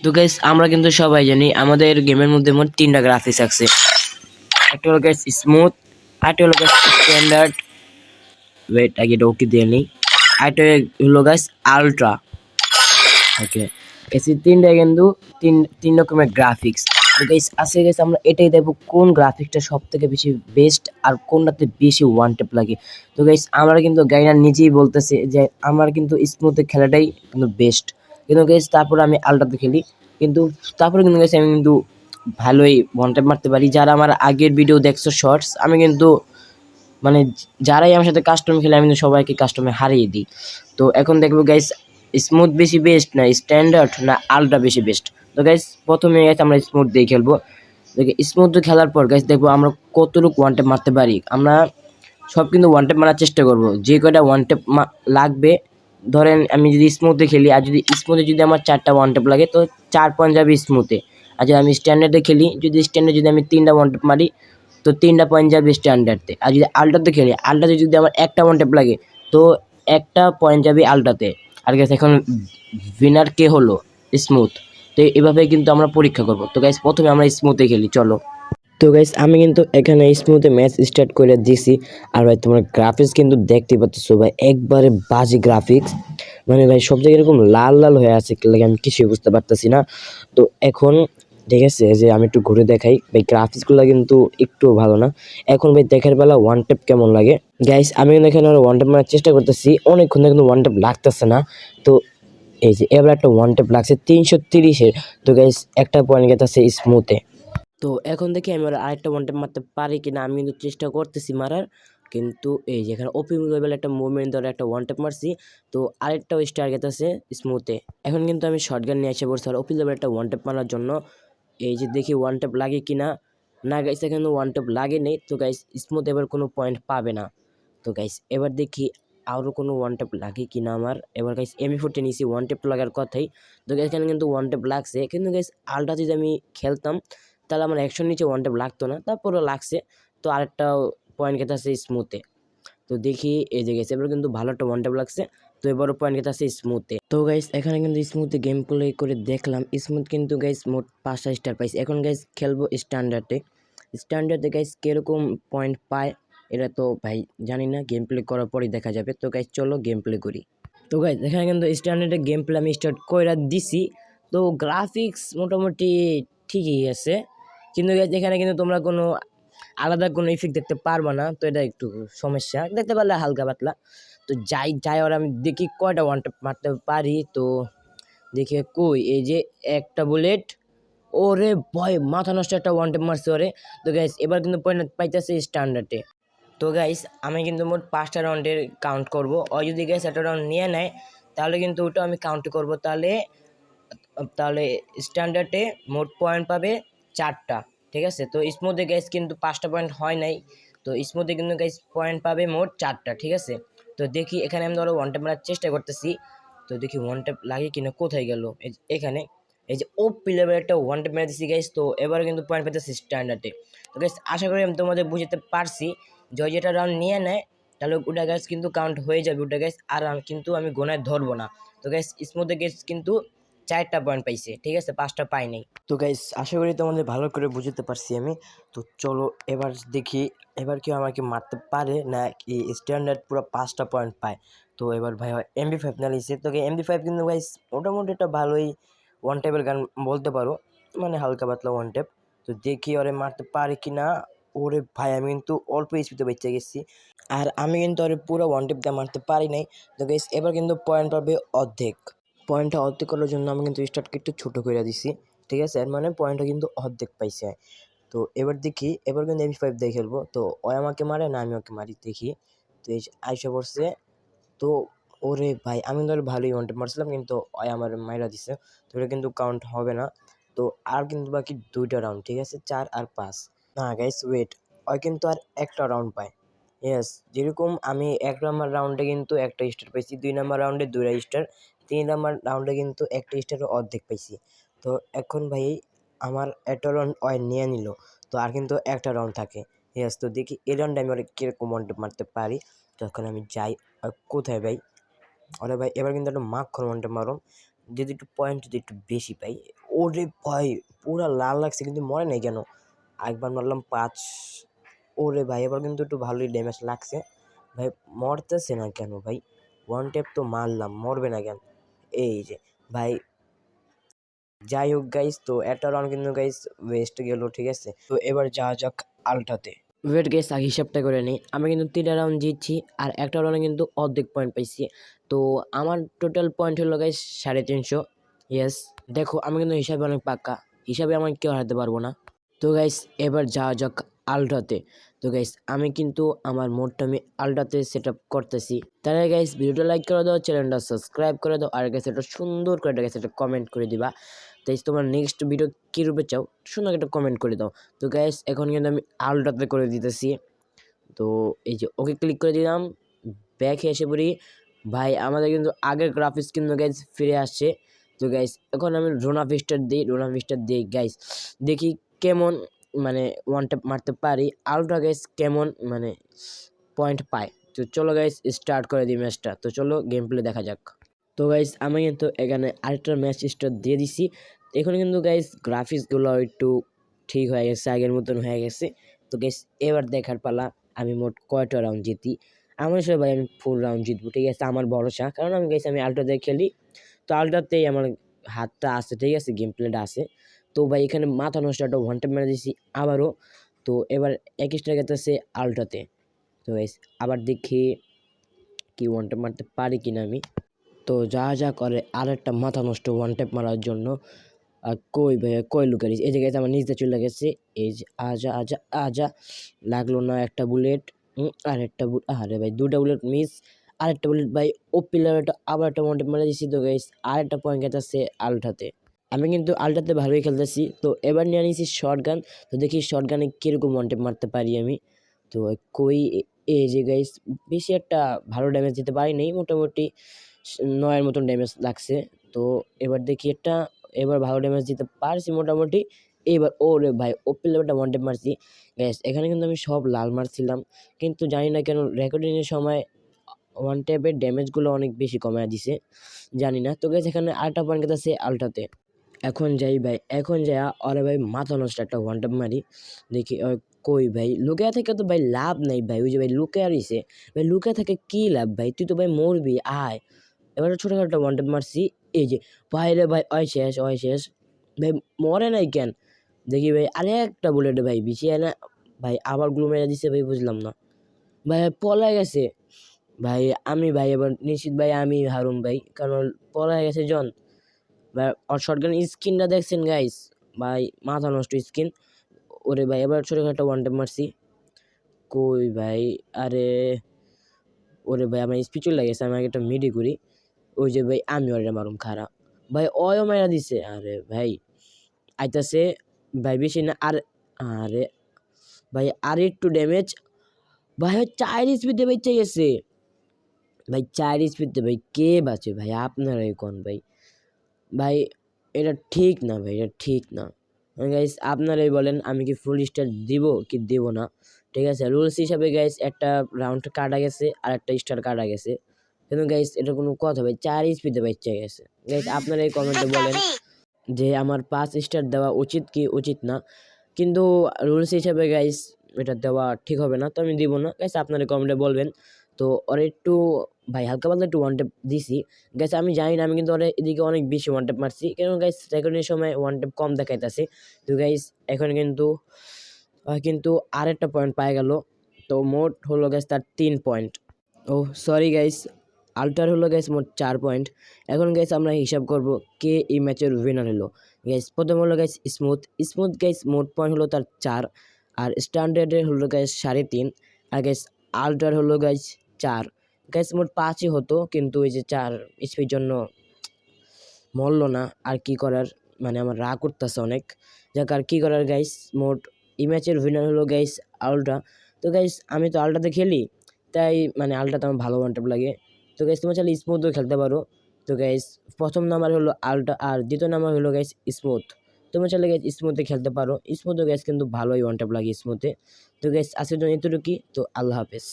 তো গাইস আমরা কিন্তু সবাই জানি আমাদের গেমের মধ্যে মোট তিনটা গ্রাফিক্স আছে। একটা হলো গাইস স্মুথ আরেকটা হলো গাইস স্ট্যান্ডার্ড ওয়েট আগে এটা ওকে দিয়ে নিই। আরেকটা হলো গাইস আলট্রা ওকে এসি তিনটা কিন্তু তিন তিন রকমের গ্রাফিক্স তো গাইস আজকে গাইস আমরা এটাই দেখব কোন গ্রাফিক্সটা সব থেকে বেশি বেস্ট আর কোনটাতে বেশি ওয়ান টেপ লাগে। তো গাইস আমরা কিন্তু গাইনা নিজেই বলতেছে যে আমার কিন্তু স্মুথে খেলাটাই কিন্তু বেস্ট কিন্তু গাইস তারপরে আমি আলট্রাতে খেলি কিন্তু তারপরে কিন্তু গাইস আমি কিন্তু ভালোই ওয়ান মারতে পারি। যারা আমার আগের ভিডিও দেখছ শর্টস আমি কিন্তু মানে যারাই আমার সাথে কাস্টম খেলে, আমি সবাইকে কাস্টমে হারিয়ে দিই। তো এখন দেখব গাইস স্মুথ বেশি বেস্ট না স্ট্যান্ডার্ড না আলট্রা বেশি বেস্ট তো গাইস প্রথমে গাইস আমরা স্মুথ দিয়ে খেলব। দেখে স্মুথ খেলার পর গাইস দেখব আমরা কতটুকু ওয়ান টেপ মারতে পারি। আমরা সব কিন্তু ওয়ান টেপ মারার চেষ্টা করব। যে কয়টা ওয়ান টেপ লাগবে ধরেন আমি যদি স্মুথে খেলি, আর যদি স্মুথে যদি আমার চারটা ওয়ান টেপ লাগে, তো চার পয়েন্ট যাবে স্মুথে আর যদি আমি স্ট্যান্ডার্ডে খেলি, যদি স্ট্যান্ডার্ড যদি আমি তিনটা ওয়ান টেপ মারি, তো তিনটা পয়েন্ট যাবে স্ট্যান্ডার্ডতে আর যদি আলট্রাতে খেলি আলট্রাতে যদি আমার একটা ওয়ান টেপ লাগে, তো একটা পয়েন্ট যাবে আলট্রাতে আর গেছে এখন উইনার কে হলো? স্মুথ তো এভাবে কিন্তু আমরা পরীক্ষা করব। তো গাইস প্রথমে আমরা স্মুথে খেলি, চলো। তো গাইস আমি কিন্তু এখানে স্মুথে ম্যাচ স্টার্ট করে দিছি। আর ভাই, তোমার গ্রাফিক্স কিন্তু দেখতে পাচ্ছ ভাই, একবারে বাজে গ্রাফিক্স মানে ভাই, সব জায়গায় এরকম লাল লাল হয়ে আছে আমি কিছুই বুঝতে পারতেছি না। তো এখন ঠিক আছে যে আমি একটু ঘুরে দেখাই। ভাই গ্রাফিক্সগুলো কিন্তু একটু ভালো না। এখন ভাই, দেখার বেলা ওয়ান টেপ কেমন লাগে? গাইস আমি কিন্তু এখানে ওয়ান টেপ মারার চেষ্টা করতেছি। অনেকক্ষণ কিন্তু ওয়ান টেপ লাগতেছে না। তো এই যে, এবার একটা ওয়ান টেপ লাগছে, তিনশো তিরিশের। তো গাইস একটা পয়েন্ট গেছে স্মুথে তো এখন দেখি আমি ওরা আরেকটা ওয়ান টেপ মারতে পারি কিনা, আমি কিন্তু চেষ্টা করতেছি মারার। কিন্তু এই যে এখানে ওপি লেভেল একটা মুভমেন্ট ধরে একটা ওয়ান টেপ মারছি, তো আরেকটাও স্টার গেতেছে স্মুথে এখন কিন্তু আমি শর্ট গান নিয়ে এসে পড়ছি আর ওপি লেভেল একটা ওয়ান টেপ মারার জন্য। এই যে দেখি ওয়ান টেপ লাগে কিনা। না না গাইস এখানে ওয়ান টেপ লাগে নেই। তো গাইস স্মুথ এবার কোনো পয়েন্ট পাবে না। তো গাইস এবার দেখি আরও কোনো ওয়ান টেপ লাগে কি না আমার। এবার গাইস এমই ফোরটি নিয়েছি ওয়ান টেপ লাগার কথাই। তো গাইস এখানে কিন্তু ওয়ান টেপ লাগছে। কিন্তু গাইস আলটা যদি আমি খেলতাম তাহলে আমার একশোর নিচে ওয়ান টেপ লাগতো না, তারপরও লাগছে। তো আরেকটা পয়েন্ট খেতে আছে স্মুথে তো দেখি, এই যে গেছে এবার কিন্তু ভালো একটা ওয়ান টেপ লাগছে। তো এবারও পয়েন্ট খেতে আছে স্মুথে তো গাইস এখানে কিন্তু স্মুথে গেম প্লে করে দেখলাম। স্মুথ কিন্তু গাইস মোট পাঁচটা স্টার পাইছে। এখন গাইস খেলব স্ট্যান্ডার্ডে স্ট্যান্ডার্ডে গাইস কীরকম পয়েন্ট পায়, এটা তো ভাই জানি না। গেম প্লে করার পরই দেখা যাবে। তো গাইস চলো গেম প্লে করি। তো গাইস এখানে কিন্তু স্ট্যান্ডার্ডে গেম প্লে আমি স্টার্ট করে দিছি। তো গ্রাফিক্স মোটামুটি ঠিকই আছে। কিন্তু এখানে কিন্তু তোমরা কোনো আলাদা কোনো ইফেক্ট দেখতে পারবে না। তো এটা একটু সমস্যা। দেখতে পারলে হালকা পাতলা। তো যাই যাই ওরা, আমি দেখি কয়টা ওয়ান টেপ মারতে পারি। তো দেখি কই, এই যে একটা বুলেট ওরে ভয় মাথা নষ্ট একটা ওয়ান টেপ মারছে ওরে। তো গাইস এবার কিন্তু পয়েন্ট পাইতেছে স্ট্যান্ডার্ডে তো গাইস আমি কিন্তু মোট পাঁচটা রাউন্ডের কাউন্ট করব। ও যদি গাইস একটা রাউন্ড নিয়ে নেয়, তাহলে কিন্তু ওটা আমি কাউন্ট করব। তাহলে তাহলে স্ট্যান্ডার্ডে মোট পয়েন্ট পাবে চারটা, ঠিক আছে? তো স্মুথে গ্যাস কিন্তু পাঁচটা পয়েন্ট হয় নাই। তো স্মুথে কিন্তু গ্যাস পয়েন্ট পাবে মোট চারটা, ঠিক আছে? তো দেখি, এখানে আমি ধরো ওয়ান ট্যাপ মারার চেষ্টা করতেছি। তো দেখি ওয়ান ট্যাপ লাগে কিনা, কোথায় গেল? এখানে। এই যে ও প্লেয়ার একটা ওয়ান টেপ মেরে দিচ্ছি গাইস তো এবারে কিন্তু পয়েন্ট পেতেছি স্ট্যান্ডার্ডে তো গ্যাস আশা করি আমি তোমাদের বুঝতে পারছি। জয় যেটা রাউন্ড নিয়ে নেয়, তাহলে ওটা গ্যাস কিন্তু কাউন্ট হয়ে যাবে, ওটা গ্যাস আর কিন্তু আমি গোনায় ধরবো না। তো গ্যাস স্মুথে গ্যাস কিন্তু চারটা পয়েন্ট পাইছে, ঠিক আছে? পাঁচটা পাই নাই। তো গাইস আশা করি তোমাদের ভালো করে বুঝতে পারছি আমি। তো চলো এবার দেখি, এবার কেউ আমাকে মারতে পারে না কি স্ট্যান্ডার্ড পুরো পাঁচটা পয়েন্ট পায়। তো এবার ভাই এমবি ফাইভ না তো এমবি ফাইভ কিন্তু গাইস মোটামুটি একটা ভালোই ওয়ান টেপের গান বলতে পারো। মানে হালকা পাতলা ওয়ান টেপ তো দেখি ওরে মারতে পারে কি না ওরে ভাই, আমি কিন্তু অল্প স্পিডে বেঁচে গেছি। আর আমি কিন্তু ওরে পুরো ওয়ান টেপ দিয়ে মারতে পারি নাই। তো গাইস এবার কিন্তু পয়েন্ট পাবে অর্ধেক। পয়েন্টটা অর্ধেক করার জন্য আমি কিন্তু স্টার্টকে একটু ছোটো করে দিছি, ঠিক আছে? এর মানে পয়েন্টটা কিন্তু অর্ধেক পাইছে তো এবার দেখি, এবার কিন্তু এমবি ফাইভ দিয়ে খেলব তো ও আমাকে মারে না আমি ওকে মারি, দেখি। তো এই আইসা পড়ছে। তো ওরে ভাই, আমি ধর ভালোই ওয়ান টেপ মারছিলাম, কিন্তু ওই আমার মাইরা দিছে। তো এটা কিন্তু কাউন্ট হবে না। তো আর কিন্তু বাকি দুইটা রাউন্ড ঠিক আছে? চার আর পাঁচ। না গাইস ওয়েট ওই কিন্তু আর একটা রাউন্ড পায়। ইয়েস যেরকম আমি এক নম্বর রাউন্ডে কিন্তু একটা স্টার পাইছি, দুই নম্বর রাউন্ডে দুইটা স্টার তিন নম্বর রাউন্ডে কিন্তু একটা স্টারের অর্ধেক পাইছি। তো এখন ভাই আমার একটা রাউন্ড ওই নিয়ে নিল, তো আর কিন্তু একটা রাউন্ড থাকে। ইয়েস তো দেখি এই রাউন্ডে আমি ওরা কীরকম ওয়ান মারতে পারি তখন আমি যাই, আর কোথায় ভাই? আরে ভাই, এবার কিন্তু একটা মাখন ওয়ান টেপ মারো যদি একটু পয়েন্ট যদি একটু বেশি পাই, ওরে ভাই, পুরা লাল লাগছে, কিন্তু মরে নাই কেন? একবার মারলাম পাঁচ, ওরে ভাই, এবার কিন্তু একটু ভালোই ড্যামেজ লাগছে। ভাই, মরতেছে না কেন ভাই? ওয়ান টেপ তো মারলাম, মরবে না কেন? এই যে, ভাই, যাই হোক গাইস তো একটা রাউন্ড কিন্তু গাইস ওয়েস্ট গেল, ঠিক আছে? তো এবার যাওয়া যাক আলটাতে। ওয়েট গেস আগে হিসাবটা করে নিই। আমি কিন্তু তিনটা রাউন্ড জিতছি আর একটা রাউন্ডে কিন্তু অর্ধেক পয়েন্ট পাইছি। তো আমার টোটাল পয়েন্ট হলো গাইস সাড়ে তিনশো। ইয়েস দেখো, আমি কিন্তু হিসাবে অনেক পাক্কা। হিসাবে আমার কেউ হারাতে পারব না। তো গাইস এবার যাওয়া যাক আলট্রাতে। তো গাইস আমি কিন্তু আমার মোডটা আমি আলট্রাতে সেট আপ করতেছি তাহলে গাইস ভিডিওটা লাইক করে দাও চ্যানেলটা সাবস্ক্রাইব করে দাও আর গাইস এটা সুন্দর করে গাইস একটা কমেন্ট করে দিবা। তো guys, তোমার নেক্সট ভিডিও কী রূপে চাও সুন্দর একটা কমেন্ট করে দাও। তো গাইস এখন কিন্তু আমি আলট্রাতে করে দিতেছি। তো এই যে ওকে ক্লিক করে দিলাম ব্যাক এসে পড়ি। ভাই আমাদের কিন্তু আগের গ্রাফিক্স কিন্তু গাইস ফিরে আসছে। তো গাইস এখন আমি রোনা ফিস্টার দিই রোনা ফিস্টার দিই গাইস দেখি কেমন মানে ওয়ান ট্যাপ মারতে পারি। আলট্রা গাইস কেমন মানে পয়েন্ট পায়। তো চলো গাইস স্টার্ট করে দিই ম্যাচটা তো চলো গেম প্লে দেখা যাক। তো গাইস আমি কিন্তু এখানে আরেকটা ম্যাচ স্টার্ট দিয়ে দিছি। এখানে কিন্তু গাইস গ্রাফিক্সগুলো একটু ঠিক হয়ে গেছে, আগের মতন হয়ে গেছে। তো গাইস এবার দেখার পালা, আমি মোট কয়টা রাউন্ড জিতি? আমার হিসেবে ভাই আমি ফুল রাউন্ড জিতবো, ঠিক আছে? আমার ভরসা। কারণ আমি গাইস আমি আলট্রাতে খেলি। তো আলট্রাতেই আমার হাতটা আছে, ঠিক আছে? গেম প্লেটা আছে। তো ভাই, এখানে মাথা নষ্ট একটা ওয়ান টাইম মেরে দিয়েছি আবারও। তো এবার এক স্টার গেতেছে আলটাতে তো গাইস আবার দেখি কি ওয়ান টাইম মারতে পারি কিনা আমি। তো যা যা করে আর একটা মাথা নষ্ট ওয়ান ট্যাপ মারার জন্য। আর কই ভাই, কই লুকারিস এই জায়গায় আমার নিজে চলে গেছে। এই যে আজা আজা আজা। লাগল না একটা বুলেট। আর একটা আরে ভাই দুটা বুলেট মিস আর একটা বুলেট ভাই, ও পিলারটা আবার একটা ওয়ান ট্যাপ মারা দিয়েছি তো গাইস আর একটা পয়েন্ট গেছে আলটাতে আমি কিন্তু আলটাতে ভালোই খেলতেছি। তো এবার নিয়ে নিয়েছি শর্ট গান তো দেখি শর্ট গানে কীরকম ওয়ান মারতে পারি আমি। তো কই এই যে গাইস বেশি একটা ভালো ড্যামেজ দিতে পারিনি মোটামুটি নয়ের মতন ড্যামেজ লাগছে। তো এবার দেখি একটা, এবার ভালো ড্যামেজ দিতে পারছি মোটামুটি। এবার ও রে ভাই ও প্লেয়ারটা ওয়ান টেপ মারছি। গ্যাস এখানে কিন্তু আমি সব লাল মারছিলাম। কিন্তু জানি না কেন রেকর্ডিংয়ের সময় ওয়ান ট্যাপের ড্যামেজগুলো অনেক বেশি কমায় দিছে। জানি না। তো গ্যাস এখানে আলটা পয়েন্ট গেছে আলটাতে। এখন যাই ভাই, এখন যাই আরে ভাই মাথা নষ্ট একটা টেপ মারি। দেখি কই ভাই? লুকিয়া থেকে তো ভাই লাভ নাই ভাই, ওই যে ভাই লুকিয়া রইছে। ভাই লুকিয়া থেকে কী লাভ ভাই? তুই তো ভাই মরবি, আয়। এবার ছোটোখাটো টেপ মারছি, এই যে, ভাই রে ভাই অয় শেষ অয় শেষ। ভাই মরে নাই কেন? দেখি ভাই, আরে একটা বুলেট ভাই, বিছিয়ে না ভাই আবার গ্লু মেরে দিছে ভাই, বুঝলাম না। ভাই পলাই গেছে। ভাই আমি ভাই, এবার নিশ্চিত ভাই আমি হারুম ভাই, কারণ পলাই গেছে জন। শর্টগান স্কিনটা দেখছেন গাইস ভাই, মাথা নষ্ট স্কিন ওরে ভাই, এবার ছোটোখাটো ওয়ান টেপ মারছি। কই ভাই? আরে, ওরে ভাই, আমার স্পিড চলে গেছে, আমি একটা মিডি করি ওই যে ভাই, আমি ওরে মারুম খারাপ ভাই, অয়ও মারা দিছে। আরে ভাই, আইতাছে। ভাই, বেশি না, আর, আরে ভাই, আর একটু ড্যামেজ ভাই চার স্পিডে বেঁচে গেছে। ভাই, চার স্পিডে ভাই, কে বাঁচে? ভাই, আপনারাই কোন, ভাই? ভাই, এটা ঠিক না ভাই, এটা ঠিক না। গাইস আপনারাই বলেন, আমি কি ফুল স্টার দিব কি দেব না? ঠিক আছে রুলস হিসাবে গাইস একটা রাউন্ড কাটা গেছে, আর একটা স্টার কাটা গেছে। কিন্তু গাইস এটা কোনো কথা ভাই, চার স্পিডে বাচ্চা গেছে। গাইস আপনারা এই কমেন্টে বলেন যে আমার পাঁচ স্টার দেওয়া উচিত কি উচিত না। কিন্তু রুলস হিসাবে গাইস এটা দেওয়া ঠিক হবে না, তো আমি দিব না। গাইস আপনারা কমেন্টে বলবেন। তো ওর একটু ভাই, হালকা পাতলা একটু ওয়ান টেপ দিছি। গ্যাস আমি জানি না, আমি কিন্তু অনেক এদিকে অনেক বেশি ওয়ান টেপ মারছি। কেন গাইস রেকর্ডিংয়ের সময় ওয়ান টেপ কম দেখাইতেছে। তো গাইস এখন কিন্তু কিন্তু আরেকটা পয়েন্ট পাই গেল। তো মোট হলো গ্যাস তার তিন পয়েন্ট ও সরি গাইস আল্টার হলো গ্যাস মোট চার পয়েন্ট এখন গাইস আমরা হিসাব করব কে এই ম্যাচের উইনার হলো। গাইস প্রথম হলো গাইস স্মুথ স্মুথ গাইস মোট পয়েন্ট হলো তার চার। আর স্ট্যান্ডার্ডের হলো গাইস সাড়ে তিন। আর গাইস আল্টার হলো গাইস চার। গাইস মোট পাঁচই হতো, কিন্তু ওই যে চার স্পির জন্য মরল না। আর কি করার? মানে আমার রাগ করতেছে অনেক। যাক, আর কী করার গাইস মোট এই ম্যাচের উইনার হলো গাইস আলট্রা তো গাইস আমি তো আলট্রাতে খেলি, তাই মানে আলট্রাতে আমার ভালো ওয়ান লাগে। তো গাইস তোমার চাইলে স্মুথও খেলতে পারো। তো গাইস প্রথম নাম্বার হলো আলট্রা আর দ্বিতীয় নাম্বার হলো গাইস স্মুথ তোমার চাইলে গাইস স্মুথে খেলতে পারো। স্মুথও গাইস কিন্তু ভালোই ওয়ান লাগে স্মুথে তো গাইস আজকের জন্য এতটুকুই। তো আল্লাহ হাফেজ।